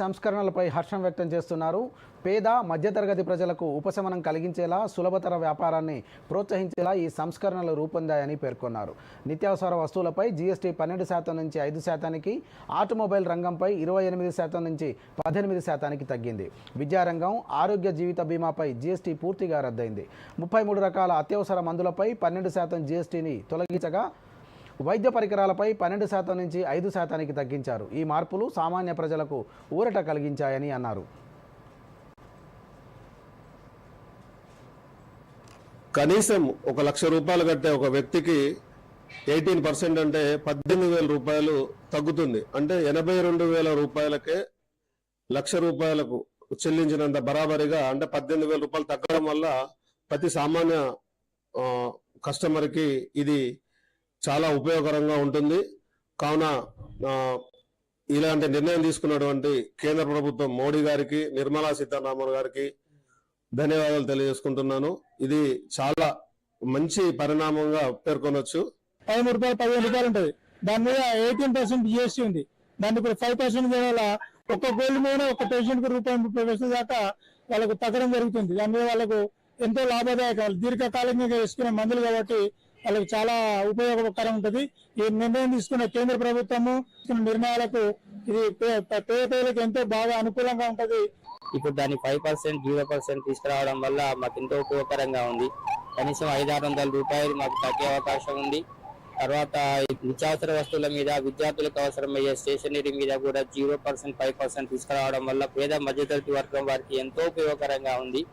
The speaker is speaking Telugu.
సంస్కరణలపై హర్షం వ్యక్తం చేస్తున్నారు. పేద మధ్యతరగతి ప్రజలకు ఉపశమనం కలిగించేలా సులభతర వ్యాపారాన్ని ప్రోత్సహించేలా ఈ సంస్కరణలు రూపొందాయని పేర్కొన్నారు. నిత్యావసర వస్తువులపై జీఎస్టీ పన్నెండు శాతం నుంచి ఐదు శాతానికి ఆటోమొబైల్ రంగంపై ఇరవై ఎనిమిది శాతం నుంచి పద్దెనిమిది శాతానికి తగ్గింది. విద్యారంగం ఆరోగ్య జీవిత బీమాపై జీఎస్టీ పూర్తిగా రద్దయింది. ముప్పై మూడు రకాల అత్యవసర మందులపై పన్నెండు శాతం జీఎస్టీని తొలగించగా వైద్య పరికరాలపై పన్నెండు శాతం నుంచి ఐదు శాతానికి తగ్గించారు. ఈ మార్పులు సామాన్య ప్రజలకు ఊరట కలిగించాయని అన్నారు. కనీసం ఒక లక్ష రూపాయలు కట్టే ఒక వ్యక్తికి ఎయిటీన్ పర్సెంట్ అంటే పద్దెనిమిది వేల రూపాయలు తగ్గుతుంది. అంటే ఎనభై రెండు వేల రూపాయలకే లక్ష రూపాయలకు చెల్లించినంత బరాబరిగా అంటే పద్దెనిమిది వేల రూపాయలు తగ్గడం వల్ల ప్రతి సామాన్య కస్టమర్కి ఇది చాలా ఉపయోగకరంగా ఉంటుంది. కావున ఇలాంటి నిర్ణయం తీసుకున్నటువంటి కేంద్ర ప్రభుత్వం మోడీ గారికి నిర్మలా సీతారామన్ గారికి ధన్యవాదాలు తెలియజేసుకుంటున్నాను. ఇది చాలా మంచి పరిణామంగా పేర్కొనొచ్చు. పదమూడు రూపాయలు పదిహేను రూపాయలు ఉంటుంది. దాని మీద ఎయిటీన్ పర్సెంట్ జిఎస్టీ ఉంది. దాన్ని ఇప్పుడు ఫైవ్ పర్సెంట్ వల్ల ఒక్క గోల్డ్ మీద ఒక పేషెంట్కు రూపాయి ముప్పై పైసలు దాకా వాళ్ళకు తగ్గడం జరుగుతుంది. దాని మీద వాళ్ళకు ఎంతో లాభదాయకాలు. దీర్ఘకాలికంగా వేసుకునే మందులు కాబట్టి వాళ్ళకి చాలా ఉపయోగకరం ఉంటుంది ఈ నిర్ణయం తీసుకున్న కేంద్ర ప్రభుత్వము నిర్ణయాలకు ఇది పే- పేదలకు ఎంతో బాగా అనుకూలంగా ఉంటది. ఇప్పుడు దాన్ని ఫైవ్ పర్సెంట్ జీరో పర్సెంట్ తీసుకురావడం వల్ల మాకు ఎంతో ఉపయోగకరంగా ఉంది. కనీసం ఐదు ఆరు వందల రూపాయలు మాకు తగ్గే అవకాశం ఉంది. తర్వాత నిత్యావసర వస్తువుల మీద విద్యార్థులకు అవసరమయ్యే స్టేషనరీ మీద కూడా జీరో పర్సెంట్ ఫైవ్ పర్సెంట్ తీసుకురావడం వల్ల పేద మధ్యతరగతి వర్గం వారికి ఎంతో ఉపయోగకరంగా ఉంది.